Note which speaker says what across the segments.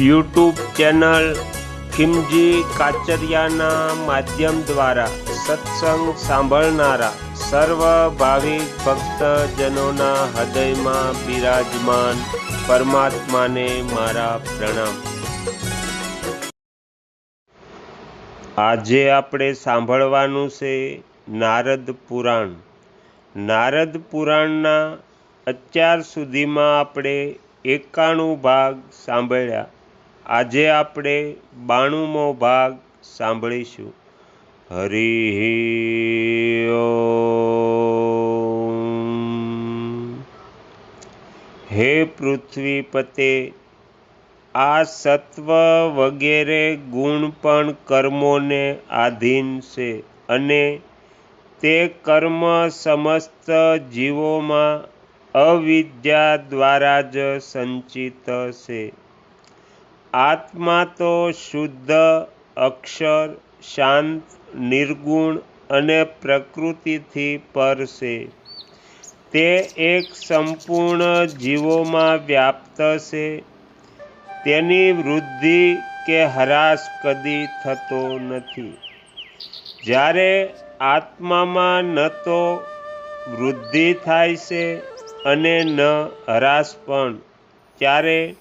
Speaker 1: YouTube channel Khimji કાચરિયાના માધ્યમ દ્વારા સત્સંગ સાંભળનારા સર્વ ભાવિક ભક્તજનોના હૃદયમાં બિરાજમાન પરમાત્માને મારા પ્રણામ. આજે આપણે સાંભળવાનું છે નારદ પુરાણ. નારદ પુરાણના અત્યાર સુધીમાં આપણે એકાણું ભાગ સાંભળ્યા. આજે આપણે બાણુંમો ભાગ સાંભળીશું. હરિ હે પૃથ્વીપતે, આ સત્વ વગેરે ગુણ પણ કર્મોને આધીન છે અને તે કર્મ સમસ્ત જીવોમાં અવિદ્યા દ્વારા જ સંચિત છે. આત્મા તો શુદ્ધ, અક્ષર, શાંત, નિર્ગુણ અને પ્રકૃતિથી પર છે. તે એક સંપૂર્ણ જીવોમાં વ્યાપ્ત છે. તેની વૃદ્ધિ કે હરાશ કદી થતો નથી. જ્યારે આત્મામાં ન તો વૃદ્ધિ થાય છે અને ન હરાશ પણ, ત્યારે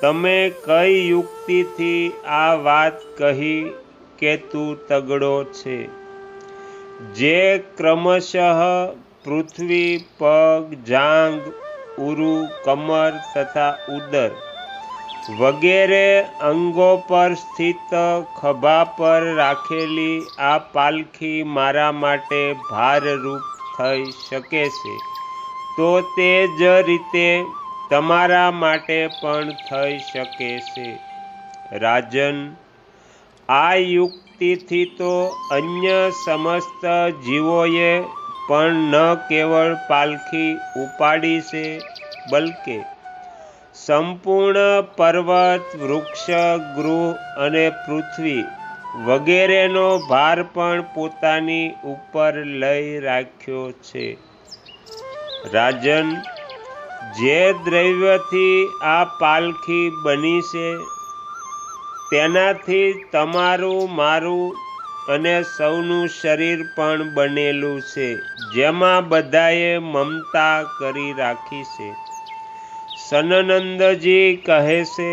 Speaker 1: તમે કઈ યુક્તિથી આ વાત કહી કે તું તગડો છે? જે ક્રમશઃ પૃથ્વી, પગ, જાંગ, ઉરુ, કમર તથા ઉદર વગેરે અંગો પર સ્થિત ખભા પર રાખેલી આ પાલખી મારા માટે ભારરૂપ થઈ શકે છે. તો તે જ રીતે તમારા માટે પણ થઈ શકે છે. રાજન, આ યુક્તિથી તો અન્ય સમસ્ત જીવોએ પણ ન કેવળ પાલખી ઉપાડી છે, બલકે સંપૂર્ણ પર્વત, વૃક્ષ, ગૃહ અને પૃથ્વી વગેરેનો ભાર પણ પોતાની ઉપર લઈ રાખ્યો છે. રાજન જે દ્રવ્યથી આ પાલખી બની છે, તેનાથી તમારું, મારું અને સૌનું શરીર પણ બનેલું છે, જેમાં બધાએ મમતા કરી રાખી છે. સનનંદજી કહે છે,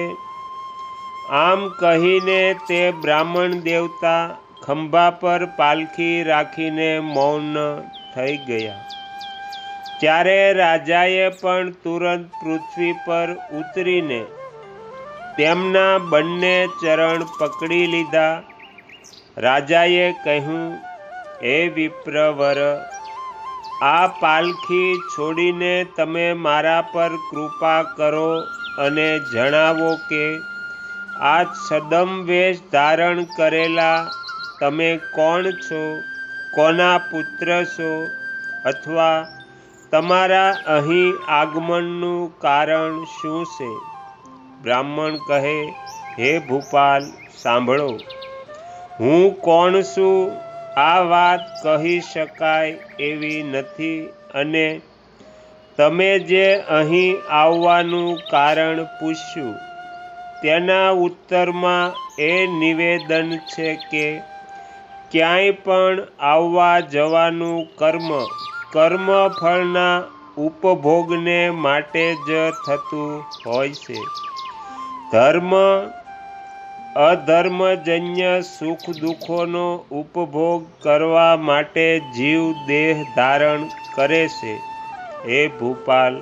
Speaker 1: આમ કહીને તે બ્રાહ્મણ દેવતા ખંભા પર પાલખી રાખીને મૌન થઈ ગયા. ત્યારે રાજાએ પણ તુરંત પૃથ્વી પર ઉતરીને તેમના બંને ચરણ પકડી લીધા. રાજાએ કહ્યું, હે વિપ્રવર, આ પાલખી છોડીને તમે મારા પર કૃપા કરો અને જણાવો કે આ સદમ વેશ ધારણ કરેલા તમે કોણ છો, કોના પુત્ર છો, અથવા તમારા અહીં આગમનનું કારણ શું છે? બ્રાહ્મણ કહે, હે ભૂપાલ, સાંભળો. હું કોણ છું? આ વાત કહી શકાય એવી નથી અને તમે જે અહીં આવવાનું કારણ પૂછ્યું, તેના ઉત્તરમાં એ નિવેદન છે કે ક્યાંય પણ આવવા જવાનું કર્મ કર્મફળના ઉપભોગને માટે જ થતું હોય છે. ધર્મ, અધર્મજન્ય સુખ દુઃખોનો ઉપભોગ કરવા માટે જીવ દેહ ધારણ કરે છે. હે ભૂપાલ,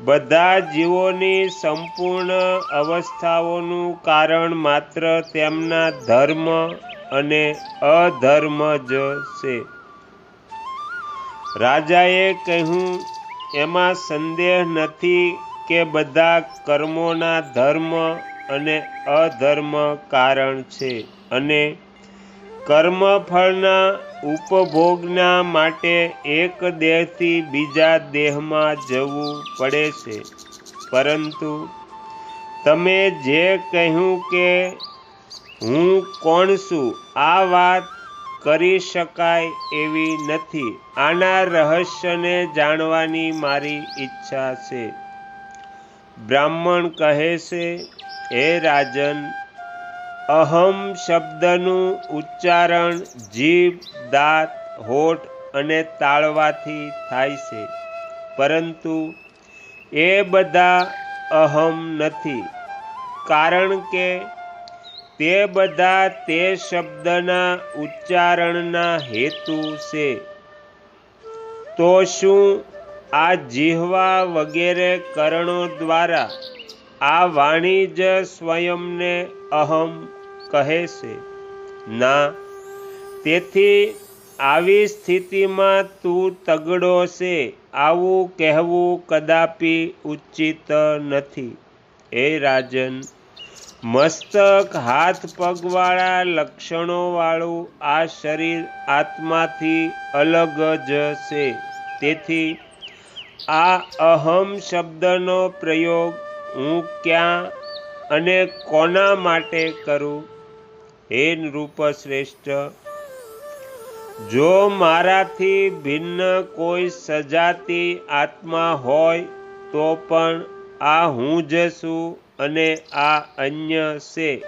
Speaker 1: બધા જીવોની સંપૂર્ણ અવસ્થાઓનું કારણ માત્ર તેમના ધર્મ અને અધર્મ જ છે. રાજાએ કહ્યું, એમાં સંદેહ નથી કે બધા કર્મોના ધર્મ અને અધર્મ કારણ છે અને કર્મફળના ઉપભોગના માટે એક દેહથી બીજા દેહમાં જવું પડે છે. પરંતુ તમે જે કહ્યું કે હું કોણ છું, આ વાત કરી શકાય એવી નથી. આના રહસ્યને જાણવાની મારી ઈચ્છા છે. બ્રાહ્મણ કહે છે, હે રાજન, અહમ શબ્દનું ઉચ્ચારણ જીભ, દાંત, હોઠ અને તાળવાથી થાય છે. પરંતુ એ બધા અહમ નથી. કારણ કે તે બધા તે શબ્દના ઉચ્ચારણના હેતુ છે. તો શું આ જીહવા વગેરે કરણો દ્વારા આ વાણી જ સ્વયંને અહમ કહે છે? ના. તેથી આવી સ્થિતિમાં તું તગડો છે, આવું કહેવું કદાપી ઉચિત નથી. એ રાજન મસ્તક, હાથ પગવાળા, લક્ષણોવાળું, આ શરીર આત્માથી અલગ જ છે. તેથી આ અહમ શબ્દનો પ્રયોગ હું ક્યાં અને કોના માટે કરું? હે નૃપ શ્રેષ્ઠ જો મારાથી ભિન્ન કોઈ સજાતી આત્મા હોય તો પણ આ હું જ છું. અને આ અન્ય છે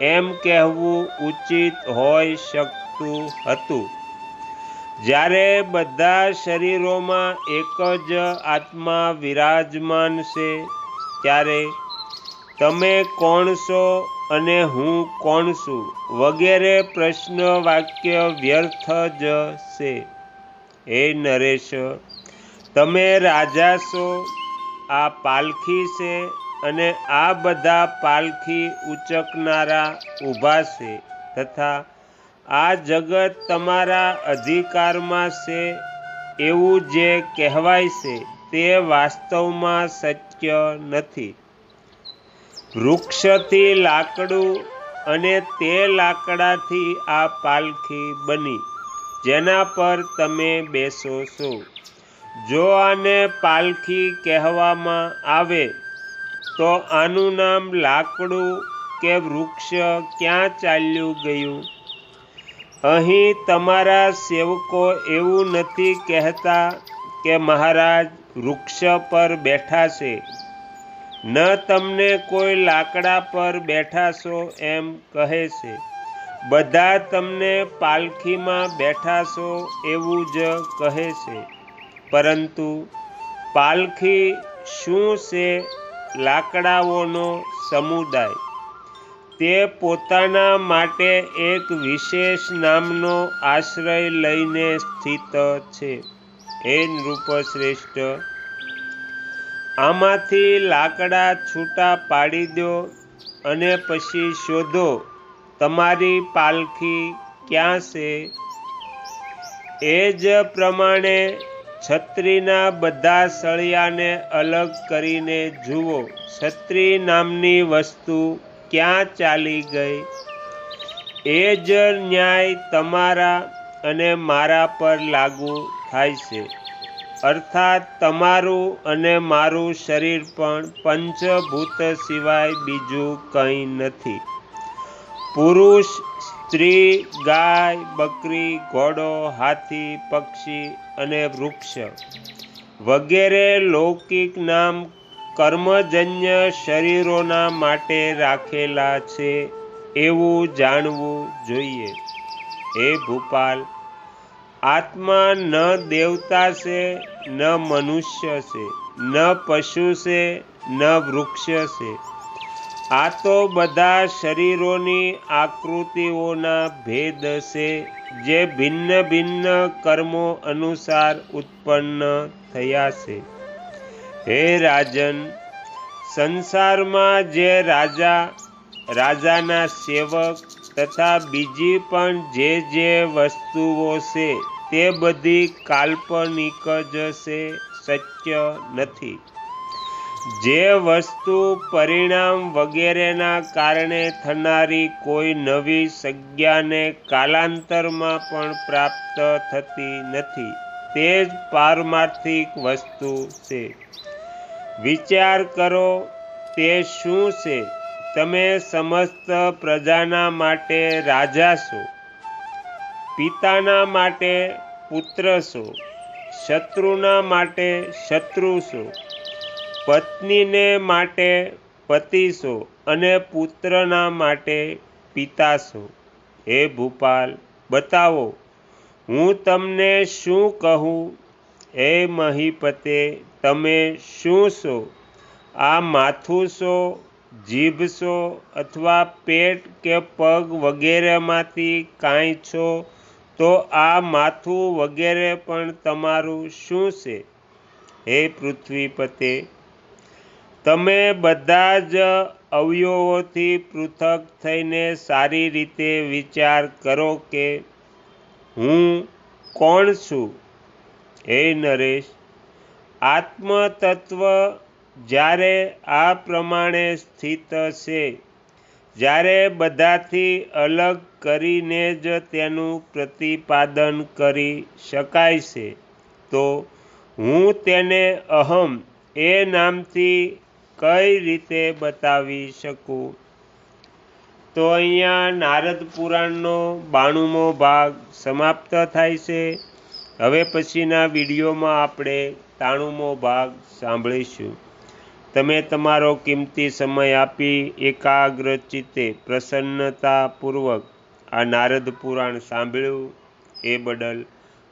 Speaker 1: એમ કહેવું ઉચિત હોઈ શકતું હતું. જ્યારે બધા શરીરોમાં એક જ આત્મા વિરાજમાન છે, ત્યારે તમે કોણ છો અને હું કોણ છું? વગેરે પ્રશ્ન વાક્ય વ્યર્થ જ છે. હે નરેશ, તમે રાજા છો, આ પાલખી છે અને આ બધા પાલખી ઉચકનારા ઊભા છે તથા આ જગત તમારા અધિકારમાં છે એવું જે કહેવાય છે તે વાસ્તવમાં શક્ય નથી. વૃક્ષથી લાકડું અને તે લાકડાથી આ પાલખી બની, જેના પર તમે બેસો છો. જો આને પાલખી કહેવામાં આવે તો આનું નામ લાકડું કે વૃક્ષ ક્યાં ચાલ્યું ગયું? અહીં તમારા સેવકો એવું નથી કહેતા કે મહારાજ વૃક્ષ પર બેઠા છે. ન તમને કોઈ લાકડા પર બેઠા છો એમ કહે છે. બધા તમને પાલખીમાં બેઠા છો એવું જ કહે છે. પરંતુ પાલખી શું છે લાકડાઓનો સમુદાય. તે પોતાના માટે એક વિશેષ નામનો આશ્રય લઈને સ્થિત છે. હે નૃપશ્રેષ્ઠ, આમાંથી લાકડા છૂટા પાડી દો અને પછી શોધો તમારી પાલખી ક્યાં છે. એ જ પ્રમાણે છત્રીના બધા સળિયાને અલગ કરીને જુઓ. છત્રી નામની વસ્તુ ક્યાં ચાલી ગઈ? એ જ ન્યાય તમારા અને મારા પર લાગુ થાય છે. અર્થાત તમારું અને મારું શરીર પણ પંચભૂત સિવાય બીજું કંઈ નથી. પુરુષ, સ્ત્રી, ગાય, બકરી, ઘોડો, હાથી, પક્ષી અને વૃક્ષ વગેરે લૌકિક નામ કર્મજન્ય શરીરોના માટે રાખેલા છે એવું જાણવું જોઈએ. હે ભૂપાલ, આત્મા ન દેવતા છે, ન મનુષ્ય છે, ન પશુ છે, ન વૃક્ષ છે. આ તો બધા શરીરોની આકૃતિઓના ભેદ છે, જે ભિન્ન ભિન્ન કર્મો અનુસાર ઉત્પન્ન થયા છે. હે રાજન, સંસારમાં જે રાજા, રાજાના સેવક તથા બીજી પણ જે જે વસ્તુઓ છે, તે બધી કાલ્પનિક જ છે, સત્ય નથી. જે વસ્તુ પરિણામ વગેરેના કારણે થનારી કોઈ નવી સંજ્ઞાને કાલાંતરમાં પણ પ્રાપ્ત થતી નથી. તે જ પારમાર્થિક વસ્તુ છે. વિચાર કરો, તે શું છે? તમે સમસ્ત પ્રજાના માટે રાજા છો. પિતાના માટે પુત્ર છો. શત્રુના માટે શત્રુ છો. પત્નીને માટે પતિ છો અને પુત્રના માટે પિતા છો હે ભૂપાલ, બતાવો, હું તમને શું કહું? હે મહીપતે, તમે શું છો આ માથું છો જીભ છો અથવા પેટ કે પગ વગેરેમાંથી કાંઈ છો? તો આ માથું વગેરે પણ તમારું શું છે? હે પૃથ્વીપતે તમે બધા જ અવયવોથી પૃથક થઈને સારી રીતે વિચાર કરો કે હું કોણ છું? હે નરેશ, આત્મતત્વ જ્યારે આ પ્રમાણે સ્થિત છે જ્યારે બધાથી અલગ કરીને જ તેનું પ્રતિપાદન કરી શકાય છે, તો હું તેને અહમ એ નામથી કઈ રીતે બતાવી શકું? તો અહીંયા નારદ પુરાણનો બાણુમો ભાગ સમાપ્ત થાય છે. હવે પછીના વિડીયોમાં આપણે તાણુમો ભાગ સાંભળીશું. તમે તમારો કિંમતી સમય આપી એકાગ્ર ચિત્તે પ્રસન્નતાપૂર્વક આ નારદ પુરાણ સાંભળ્યું એ બદલ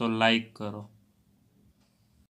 Speaker 2: તો લાઈક કરો.